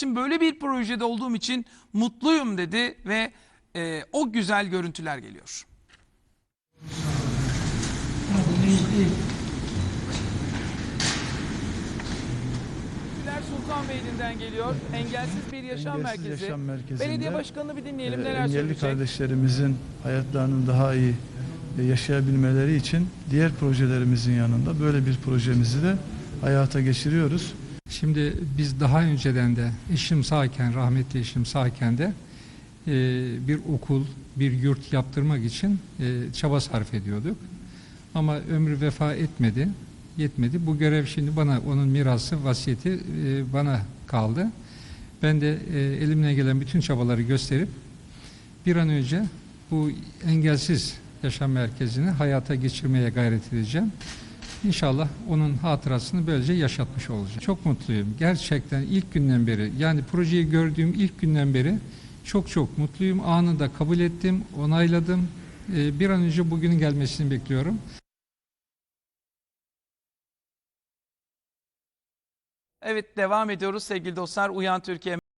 Şimdi böyle bir projede olduğum için mutluyum dedi ve e, o güzel görüntüler geliyor. Görüntüler Sultanbeyli'nden geliyor. Engelsiz bir yaşam Engelsiz merkezi. Yaşam Merkezi'nde, Belediye başkanını bir dinleyelim e, neler engelli söyleyecek. kardeşlerimizin hayatlarını daha iyi e, yaşayabilmeleri için diğer projelerimizin yanında böyle bir projemizi de hayata geçiriyoruz. Şimdi biz daha önceden de eşim sağken, rahmetli eşim sağken de e, bir okul, bir yurt yaptırmak için e, çaba sarf ediyorduk. Ama ömrü vefa etmedi, yetmedi. Bu görev şimdi bana, onun mirası, vasiyeti e, bana kaldı. Ben de e, elimden gelen bütün çabaları gösterip bir an önce bu engelsiz yaşam merkezini hayata geçirmeye gayret edeceğim. İnşallah onun hatırasını böylece yaşatmış olacağım. Çok mutluyum. Gerçekten ilk günden beri yani projeyi gördüğüm ilk günden beri çok çok mutluyum. Anında kabul ettim, onayladım. Ee, Bir an önce bugünün gelmesini bekliyorum. Evet devam ediyoruz sevgili dostlar. Uyan Türkiye